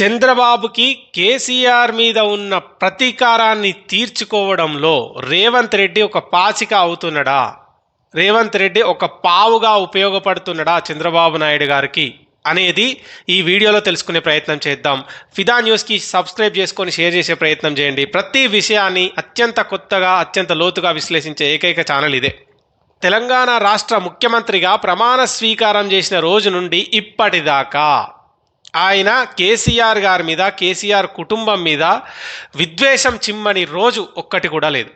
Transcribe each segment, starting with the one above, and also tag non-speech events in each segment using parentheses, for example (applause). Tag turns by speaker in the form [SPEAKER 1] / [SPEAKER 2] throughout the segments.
[SPEAKER 1] చంద్రబాబుకి కేసీఆర్ మీద ఉన్న ప్రతీకారాన్ని తీర్చుకోవడంలో రేవంత్ రెడ్డి ఒక పాచిక అవుతున్నాడా? రేవంత్ రెడ్డి ఒక పావుగా ఉపయోగపడుతున్నాడా చంద్రబాబు నాయుడు గారికి అనేది ఈ వీడియోలో తెలుసుకునే ప్రయత్నం చేద్దాం. ఫిదా న్యూస్కి సబ్స్క్రైబ్ చేసుకొని షేర్ చేసే ప్రయత్నం చేయండి. ప్రతి విషయాన్ని అత్యంత కొత్తగా అత్యంత లోతుగా విశ్లేషించే ఏకైక ఛానల్ ఇదే. తెలంగాణ రాష్ట్ర ముఖ్యమంత్రిగా ప్రమాణ స్వీకారం చేసిన రోజు నుండి ఇప్పటిదాకా ఆయన కేసీఆర్ గారి మీద కేసీఆర్ కుటుంబం మీద విద్వేషం చిమ్మని రోజు ఒక్కటి కూడా లేదు.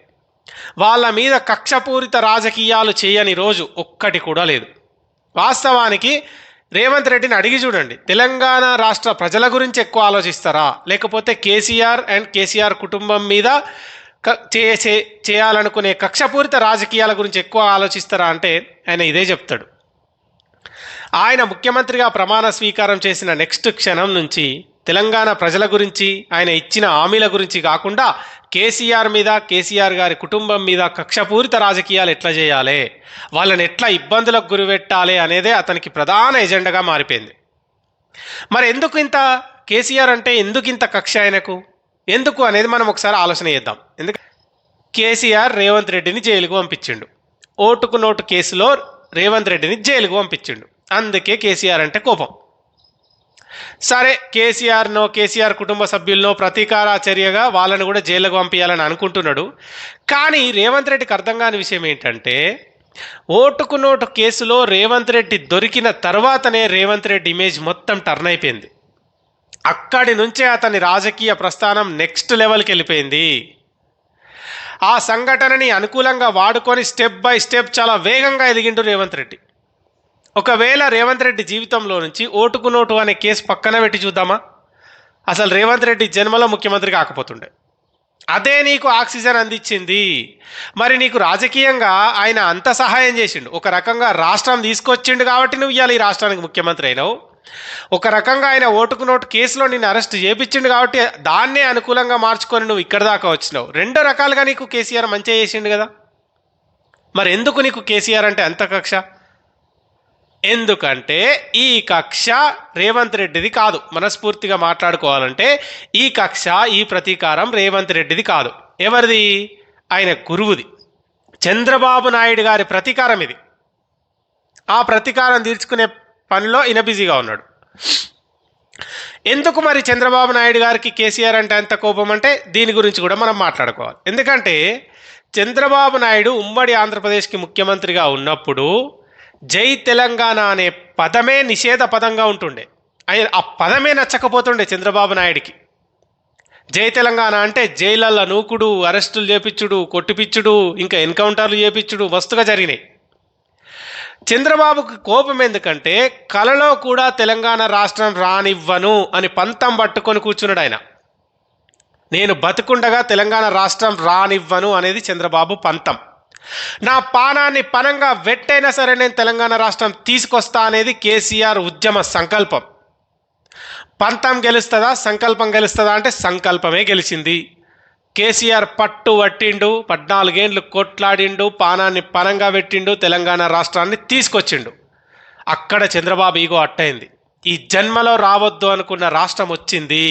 [SPEAKER 1] వాళ్ళ మీద కక్షపూరిత రాజకీయాలు చేయని రోజు ఒక్కటి కూడా లేదు. వాస్తవానికి రేవంత్ రెడ్డిని అడిగి చూడండి. తెలంగాణ రాష్ట్ర ప్రజల గురించి ఎక్కువ ఆలోచిస్తారా? లేకపోతే కేసీఆర్ అండ్ కేసీఆర్ కుటుంబం మీద క- చేసే చేయాలనుకునే కక్షపూరిత రాజకీయాల గురించి ఎక్కువ ఆలోచిస్తారా అంటే ఆయన ఇదే చెప్తాడు. ఆయన ముఖ్యమంత్రిగా ప్రమాణ స్వీకారం చేసిన నెక్స్ట్ క్షణం నుంచి తెలంగాణ ప్రజల గురించి ఆయన ఇచ్చిన హామీల గురించి కాకుండా కేసీఆర్ మీద కేసీఆర్ గారి కుటుంబం మీద కక్షపూరిత రాజకీయాలు ఎట్లా చేయాలి? వాళ్ళని ఎట్లా ఇబ్బందులకు గురిపెట్టాలి అనేదే అతనికి ప్రధాన ఎజెండాగా మారిపోయింది. మరి ఎందుకు ఇంత కేసీఆర్ అంటే ఎందుకు ఇంత కక్ష ఆయనకు? ఎందుకు అనేది మనం ఒకసారి ఆలోచన చేద్దాం. ఎందుకు కేసీఆర్ రేవంత్ రెడ్డిని జైలుకు పంపించిండు. ఓటుకు నోటు కేసులో రేవంత్ రెడ్డిని జైలుకు పంపించిండు. అందుకే కేసీఆర్ అంటే కోపం. సరే కేసీఆర్నో కేసీఆర్ కుటుంబ సభ్యులనో ప్రతీకార చర్యగా వాళ్ళను కూడా జైలుకు పంపించాలని అనుకుంటున్నాడు. కానీ రేవంత్ రెడ్డికి అర్థం కాని విషయం ఏంటంటే ఓటుకు నోటు కేసులో రేవంత్ రెడ్డి దొరికిన తర్వాతనే రేవంత్ రెడ్డి ఇమేజ్ మొత్తం టర్న్ అయిపోయింది. అక్కడి నుంచే అతని రాజకీయ ప్రస్థానం నెక్స్ట్ లెవెల్కి వెళ్ళిపోయింది. ఆ సంఘటనని అనుకూలంగా వాడుకొని స్టెప్ బై స్టెప్ చాలా వేగంగా ఎదిగిండు రేవంత్ రెడ్డి. ఒకవేళ రేవంత్ రెడ్డి జీవితంలో నుంచి ఓటుకు నోటు అనే కేసు పక్కన పెట్టి చూద్దామా? అసలు రేవంత్ రెడ్డి జన్మలో ముఖ్యమంత్రి కాకపోతుండే. అదే నీకు ఆక్సిజన్ అందించింది. మరి నీకు రాజకీయంగా ఆయన అంత సహాయం చేసిండు. ఒక రకంగా రాష్ట్రం తీసుకొచ్చిండు కాబట్టి నువ్వు ఇవాళ ఈ రాష్ట్రానికి ముఖ్యమంత్రి అయినావు. ఒక రకంగా ఆయన ఓటుకు నోటు కేసులో నిన్ను అరెస్ట్ చేపించిండు కాబట్టి దాన్నే అనుకూలంగా మార్చుకొని నువ్వు ఇక్కడ దాకా వచ్చినావు. రెండు రకాలుగా నీకు కేసీఆర్ మంచిగా చేసిండు కదా. మరి ఎందుకు నీకు కేసీఆర్ అంటే అంత కక్ష? ఎందుకంటే ఈ కక్ష రేవంత్ రెడ్డిది కాదు. మనస్ఫూర్తిగా మాట్లాడుకోవాలంటే ఈ కక్ష ఈ ప్రతీకారం రేవంత్ రెడ్డిది కాదు. ఎవరిది? ఆయన గురువుది. చంద్రబాబు నాయుడు గారి ప్రతీకారం ఇది. ఆ ప్రతీకారం తీర్చుకునే పనిలో ఈయన బిజీగా ఉన్నాడు. ఎందుకు మరి చంద్రబాబు నాయుడు గారికి కేసీఆర్ అంటే అంత కోపం అంటే దీని గురించి కూడా మనం మాట్లాడుకోవాలి. ఎందుకంటే చంద్రబాబు నాయుడు ఉమ్మడి ఆంధ్రప్రదేశ్కి ముఖ్యమంత్రిగా ఉన్నప్పుడు జై తెలంగాణ అనే పదమే నిషేధ పదంగా ఉంటుండే. ఆయన ఆ పదమే నచ్చకపోతుండే చంద్రబాబు నాయుడికి. జై తెలంగాణ అంటే జైలల్ల నూకుడు అరెస్టులు చేపించుడు కొట్టిపిచ్చుడు ఇంకా ఎన్కౌంటర్లు చేపించుడు మస్తుగా జరిగినాయి. చంద్రబాబుకు కోపం ఎందుకంటే కలలో కూడా తెలంగాణ రాష్ట్రం రానివ్వను అని పంతం పట్టుకొని కూర్చున్నాడు ఆయన. నేను బతుకుండగా తెలంగాణ రాష్ట్రం రానివ్వను అనేది చంద్రబాబు పంతం. నా పానాన్ని పనంగా వెట్టైనా సరే నేను తెలంగాణ రాష్ట్రం తీసుకొస్తా అనేది కేసీఆర్ ఉద్యమ సంకల్పం. పంతం గెలుస్తుందా సంకల్పం గెలుస్తుందా అంటే సంకల్పమే గెలిచింది. కేసీఆర్ పట్టు పట్టిండు పద్నాలుగేండ్లు కొట్లాడిండు పానాన్ని పనంగా పెట్టిండు తెలంగాణ రాష్ట్రాన్ని తీసుకొచ్చిండు. అక్కడ చంద్రబాబు ఈగో అట్టయింది. ఈ జన్మలో రావద్దు అనుకున్న రాష్ట్రం వచ్చింది.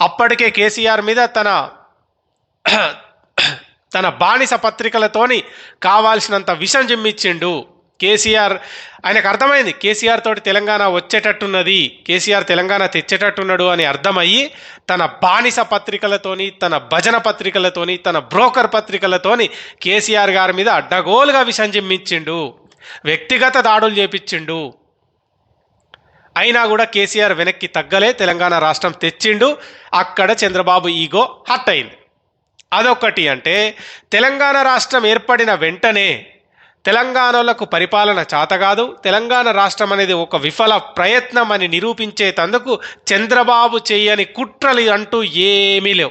[SPEAKER 1] అప్పటికే కేసీఆర్ మీద తన తన బానిస పత్రికలతోని కావాల్సినంత విషం జిమ్మిచ్చిండు. కేసీఆర్ ఆయనకు అర్థమైంది కేసీఆర్ తోటి తెలంగాణ వచ్చేటట్టున్నది కేసీఆర్ తెలంగాణ తెచ్చేటట్టున్నాడు అని అర్థమయ్యి తన బానిస పత్రికలతోని తన భజన పత్రికలతోని తన బ్రోకర్ పత్రికలతోని కేసీఆర్ గారి మీద అడ్డగోలుగా విషం జిమ్మిచ్చిండు వ్యక్తిగత దాడులు చేపించిండు. అయినా కూడా కేసీఆర్ వెనక్కి తగ్గలే తెలంగాణ రాష్ట్రం తెచ్చిండు. అక్కడ చంద్రబాబు ఈగో హట్ అయింది. అదొకటి అంటే తెలంగాణ రాష్ట్రం ఏర్పడిన వెంటనే తెలంగాణలకు పరిపాలన చాతగాదు. తెలంగాణ రాష్ట్రం అనేది ఒక విఫల ప్రయత్నం అని నిరూపించేటందుకు చంద్రబాబు చేయని కుట్రలు అంటూ ఏమీ లేవు.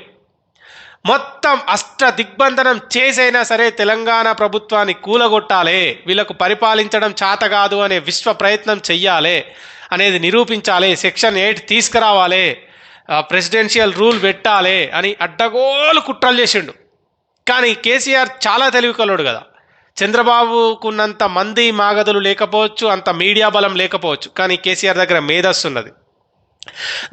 [SPEAKER 1] మొత్తం అష్ట దిగ్బంధనం చేసైనా సరే తెలంగాణ ప్రభుత్వాన్ని కూలగొట్టాలి. వీళ్ళకు పరిపాలించడం చాతగాదు అనే విశ్వ ప్రయత్నం చెయ్యాలి అనేది నిరూపించాలి. సెక్షన్ ఎయిట్ తీసుకురావాలి. ప్రెసిడెన్షియల్ రూల్ పెట్టాలి అని అడ్డగోలు కుట్రలు చేసిండు. కానీ కేసీఆర్ చాలా తెలివికలోడు కదా. చంద్రబాబుకున్నంత మంది మాగదులు లేకపోవచ్చు అంత మీడియా బలం లేకపోవచ్చు కానీ కేసీఆర్ దగ్గర మేధస్సు ఉన్నది.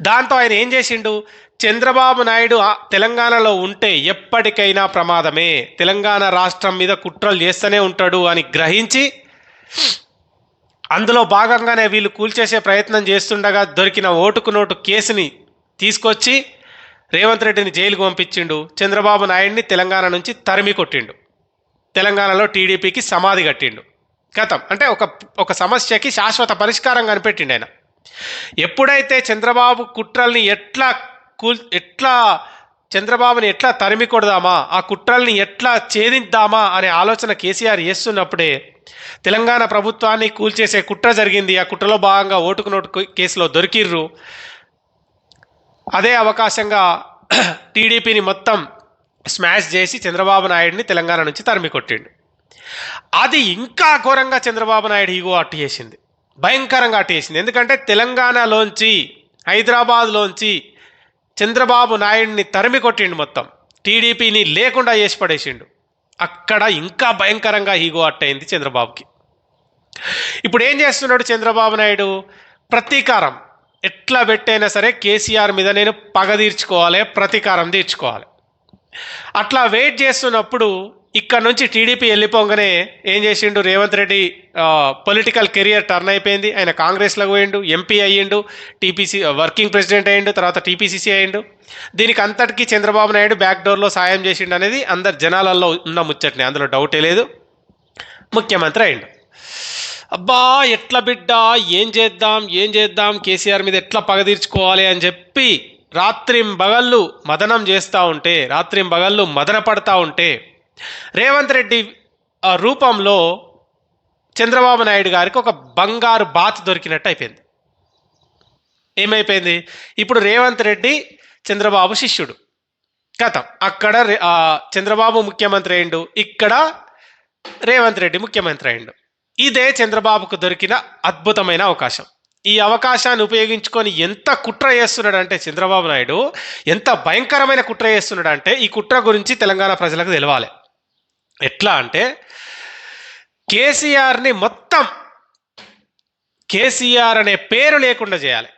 [SPEAKER 1] దాంతో ఆయన ఏం చేసిండు? చంద్రబాబు నాయుడు తెలంగాణలో ఉంటే ఎప్పటికైనా ప్రమాదమే. తెలంగాణ రాష్ట్రం మీద కుట్రలు చేస్తూనే ఉంటాడు అని గ్రహించి అందులో భాగంగానే వీళ్ళు కూల్చేసే ప్రయత్నం చేస్తుండగా దొరికిన ఓటుకు నోటు కేసుని తీసుకొచ్చి రేవంత్ రెడ్డిని జైలుకు పంపించిండు. చంద్రబాబు నాయుడిని తెలంగాణ నుంచి తరిమి కొట్టిండు. తెలంగాణలో టీడీపీకి సమాధి కట్టిండు. గతం. అంటే ఒక ఒక సమస్యకి శాశ్వత పరిష్కారం కనిపెట్టిండు ఆయన. ఎప్పుడైతే చంద్రబాబు కుట్రల్ని ఎట్లా కూల్ ఎట్లా చంద్రబాబుని ఎట్లా తరిమి కొడదామా ఆ కుట్రల్ని ఎట్లా ఛేదిద్దామా అనే ఆలోచన కేసీఆర్ చేస్తున్నప్పుడే తెలంగాణ ప్రభుత్వాన్ని కూల్చేసే కుట్ర జరిగింది. ఆ కుట్రలో భాగంగా ఓటుకు నోటు కేసులో దొరికిర్రు. అదే అవకాశంగా (clears throat) టీడీపీని మొత్తం స్మాష్ చేసి చంద్రబాబు నాయుడిని తెలంగాణ నుంచి తరిమి కొట్టిండు. అది ఇంకా ఘోరంగా చంద్రబాబు నాయుడు ఈగో అట్టు చేసింది. భయంకరంగా అట్టు చేసింది. ఎందుకంటే తెలంగాణలోంచి హైదరాబాద్లోంచి చంద్రబాబు నాయుడిని తరిమి కొట్టిండు మొత్తం. టీడీపీని లేకుండా చేసి పడేసిండు. అక్కడ ఇంకా భయంకరంగా ఈగో అట్టయింది చంద్రబాబుకి. ఇప్పుడు ఏం చేస్తున్నాడు చంద్రబాబు నాయుడు? ప్రతీకారం. ఎట్లా పెట్టైనా సరే కేసీఆర్ మీద నేను పగ తీర్చుకోవాలి ప్రతీకారం తీర్చుకోవాలి. అట్లా వెయిట్ చేస్తున్నప్పుడు ఇక్కడ నుంచి టీడీపీ వెళ్ళిపోగానే ఏం చేసిండు? Revanth Reddy political career turn అయిపోయింది. ఆయన కాంగ్రెస్లో పోయిండు ఎంపీ అయ్యిండు టీపీసీ వర్కింగ్ ప్రెసిడెంట్ అయ్యిండు తర్వాత టీపీసీసీ అయ్యిండు. దీనికి అంతటికీ చంద్రబాబు నాయుడు బ్యాక్ డోర్లో సాయం చేసిండు అనేది అందరు జనాలలో ఉన్న ముచ్చట్ని అందులో డౌటే లేదు. ముఖ్యమంత్రి అయ్యిండు. అబ్బా ఎట్లా బిడ్డ ఏం చేద్దాం ఏం చేద్దాం కేసీఆర్ మీద ఎట్లా పగ తీర్చుకోవాలి అని చెప్పి రాత్రిం బగళ్ళు మదనం చేస్తూ ఉంటే రాత్రిం బగళ్ళు మదన పడతా ఉంటే రేవంత్ రెడ్డి ఆ రూపంలో చంద్రబాబు నాయుడు గారికి ఒక బంగారు బాత్ దొరికినట్టు అయిపోయింది. ఏమైపోయింది? ఇప్పుడు రేవంత్ రెడ్డి చంద్రబాబు శిష్యుడు. కథం. అక్కడ చంద్రబాబు ముఖ్యమంత్రి అయిండు. ఇక్కడ రేవంత్ రెడ్డి ముఖ్యమంత్రి అయిండు. ఇదే చంద్రబాబుకు దొరికిన అద్భుతమైన అవకాశం. ఈ అవకాశాన్ని ఉపయోగించుకొని ఎంత కుట్ర చేస్తున్నాడు అంటే చంద్రబాబు నాయుడు ఎంత భయంకరమైన కుట్ర చేస్తున్నాడంటే ఈ కుట్ర గురించి తెలంగాణ ప్రజలకు తెలవాలి. ఎట్లా అంటే కేసీఆర్ని మొత్తం కేసీఆర్ అనే పేరు లేకుండా చేయాలి.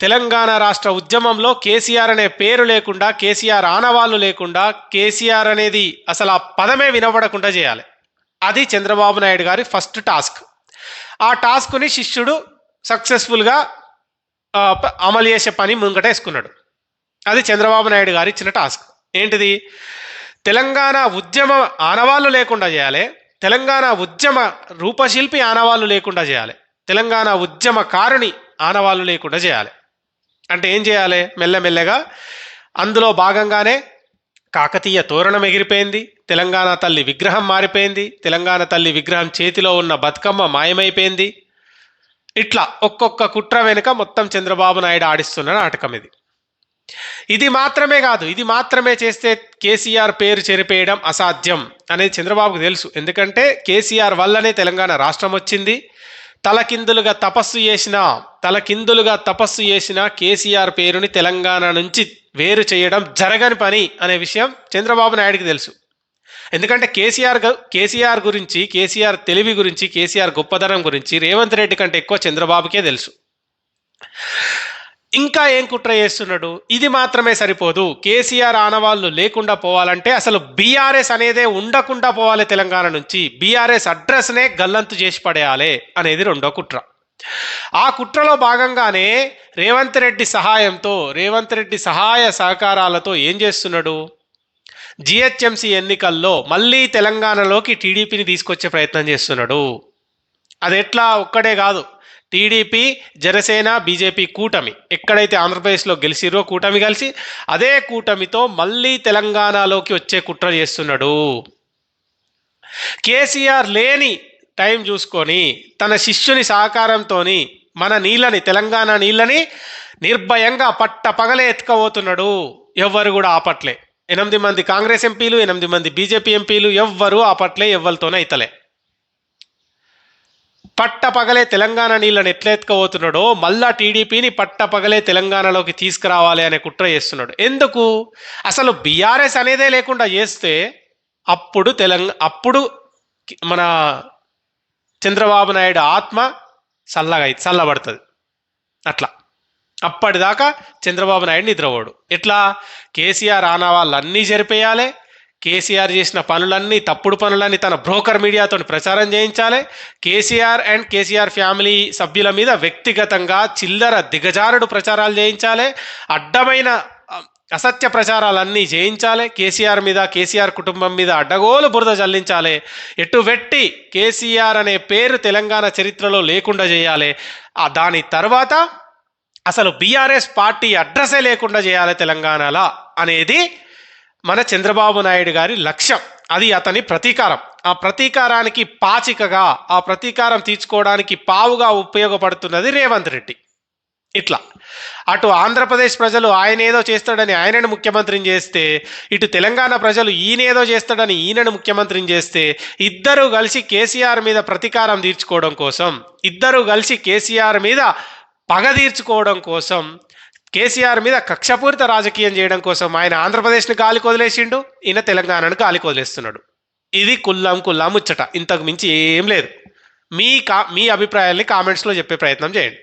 [SPEAKER 1] తెలంగాణ రాష్ట్ర ఉద్యమంలో కేసీఆర్ అనే పేరు లేకుండా కేసీఆర్ ఆనవాళ్ళు లేకుండా కేసీఆర్ అనేది అసలు ఆ పదమే వినబడకుండా చేయాలి. అది చంద్రబాబు నాయుడు గారి ఫస్ట్ టాస్క్. ఆ టాస్క్ని శిష్యుడు సక్సెస్ఫుల్గా అమలు చేసే పని ముంగటేసుకున్నాడు అది చంద్రబాబు నాయుడు గారు ఇచ్చిన టాస్క్. ఏంటిది? తెలంగాణ ఉద్యమ ఆనవాళ్ళు లేకుండా చేయాలి. తెలంగాణ ఉద్యమ రూపశిల్పి ఆనవాళ్ళు లేకుండా చేయాలి. తెలంగాణ ఉద్యమకారుని ఆనవాళ్ళు లేకుండా చేయాలి. అంటే ఏం చేయాలి? మెల్లమెల్లగా అందులో భాగంగానే కాకతీయ తోరణం ఎగిరిపోయింది. తెలంగాణ తల్లి విగ్రహం మారిపోయింది. తెలంగాణ తల్లి విగ్రహం చేతిలో ఉన్న బతుకమ్మ మాయమైపోయింది. ఇట్లా ఒక్కొక్క కుట్ర వెనుక మొత్తం చంద్రబాబు నాయుడు ఆడిస్తున్న నాటకం ఇది. ఇది మాత్రమే కాదు ఇది మాత్రమే చేస్తే కేసీఆర్ పేరు చెరిపేయడం అసాధ్యం అనేది చంద్రబాబుకు తెలుసు. ఎందుకంటే కేసీఆర్ వల్లనే తెలంగాణ రాష్ట్రం వచ్చింది. తలకిందులుగా తపస్సు చేసిన తలకిందులుగా తపస్సు చేసిన కేసీఆర్ పేరుని తెలంగాణ నుంచి వేరు చేయడం జరగని పని అనే విషయం చంద్రబాబు నాయుడికి తెలుసు. ఎందుకంటే కేసీఆర్ కేసీఆర్ గురించి కేసీఆర్ తెలివి గురించి కేసీఆర్ గొప్పదనం గురించి రేవంత్ రెడ్డి కంటే ఎక్కువ చంద్రబాబుకే తెలుసు. ఇంకా ఏం కుట్ర చేస్తున్నాడు? ఇది మాత్రమే సరిపోదు. కేసీఆర్ ఆనవాళ్ళు లేకుండా పోవాలంటే అసలు బీఆర్ఎస్ అనేదే ఉండకుండా పోవాలి తెలంగాణ నుంచి. బీఆర్ఎస్ అడ్రస్నే గల్లంతు చేసి పడేయాలి అనేది రెండో కుట్ర. ఆ కుట్రలో భాగంగానే రేవంత్ రెడ్డి సహాయంతో రేవంత్ రెడ్డి సహాయ సహకారాలతో ఏం చేస్తున్నాడు? జిహెచ్ఎంసీ ఎన్నికల్లో మళ్ళీ తెలంగాణలోకి టీడీపీని తీసుకొచ్చే ప్రయత్నం చేస్తున్నాడు. అది ఎట్లా? ఒక్కడే కాదు. టీడీపీ జనసేన బీజేపీ కూటమి. ఎక్కడైతే ఆంధ్రప్రదేశ్లో గెలిచిరో కూటమి కలిసి అదే కూటమితో మళ్ళీ తెలంగాణలోకి వచ్చే కుట్ర చేస్తున్నాడు. కేసీఆర్ లేని టైం చూసుకొని తన శిష్యుని సహకారంతో మన నీళ్ళని తెలంగాణ నీళ్ళని నిర్భయంగా పట్ట పగలే ఎత్తుకపోతున్నాడు. ఎవ్వరు కూడా ఆపట్లే. ఎనిమిది మంది కాంగ్రెస్ ఎంపీలు ఎనిమిది మంది బీజేపీ ఎంపీలు ఎవ్వరు ఆపట్లే ఎవ్వరితోనే అయితలే. పట్ట పగలే తెలంగాణ నీళ్ళని ఎట్లెత్తుకపోతున్నాడో మళ్ళా టీడీపీని పట్ట పగలే తెలంగాణలోకి తీసుకురావాలి అనే కుట్ర చేస్తున్నాడు. ఎందుకు? అసలు బీఆర్ఎస్ అనేదే లేకుండా చేస్తే అప్పుడు తెలంగాణ అప్పుడు మన చంద్రబాబు నాయుడు ఆత్మ చల్లగా చల్లబడుతుంది. అట్లా. అప్పటిదాకా చంద్రబాబు నాయుడు నిద్రపోడు. ఎట్లా? కేసీఆర్ ఆనా వాళ్ళన్నీ జరిపేయాలి. కేసీఆర్ చేసిన పనులన్నీ తప్పుడు పనులన్నీ తన బ్రోకర్ మీడియాతో ప్రచారం చేయించాలి. కేసీఆర్ అండ్ కేసీఆర్ ఫ్యామిలీ సభ్యుల మీద వ్యక్తిగతంగా చిల్లర దిగజారుడు ప్రచారాలు చేయించాలి. అడ్డమైన అసత్య ప్రచారాలన్నీ చేయించాలి కేసీఆర్ మీద కేసీఆర్ కుటుంబం మీద అడ్డగోలు బురద చల్లించాలి ఎటు వెట్టి కేసీఆర్ అనే పేరు తెలంగాణ చరిత్రలో లేకుండా చేయాలి. ఆ దాని తర్వాత అసలు బీఆర్ఎస్ పార్టీ అడ్రసే లేకుండా చేయాలి తెలంగాణలో అనేది మన చంద్రబాబు నాయుడు గారి లక్ష్యం. అది అతని ప్రతీకారం. ఆ ప్రతీకారానికి పాచికగా ఆ ప్రతీకారం తీర్చుకోవడానికి పావుగా ఉపయోగపడుతున్నది రేవంత్ రెడ్డి. ఇట్లా. అటు ఆంధ్రప్రదేశ్ ప్రజలు ఆయన ఏదో చేస్తాడని ఆయనను ముఖ్యమంత్రిని చేస్తే ఇటు తెలంగాణ ప్రజలు ఈయనేదో చేస్తాడని ఈయనను ముఖ్యమంత్రిని చేస్తే ఇద్దరు కలిసి కేసీఆర్ మీద ప్రతీకారం తీర్చుకోవడం కోసం ఇద్దరు కలిసి కేసీఆర్ మీద పగ తీర్చుకోవడం కోసం కేసీఆర్ మీద కక్షపూరిత రాజకీయం చేయడం కోసం ఆయన ఆంధ్రప్రదేశ్ని గాలికి వదిలేసిండు ఈయన తెలంగాణను గాలికి వదిలేస్తున్నాడు. ఇది కుల్లం కుల్లా ముచ్చట. ఇంతకు మించి ఏం లేదు. మీ కా మీ అభిప్రాయాల్ని కామెంట్స్లో చెప్పే ప్రయత్నం చేయండి.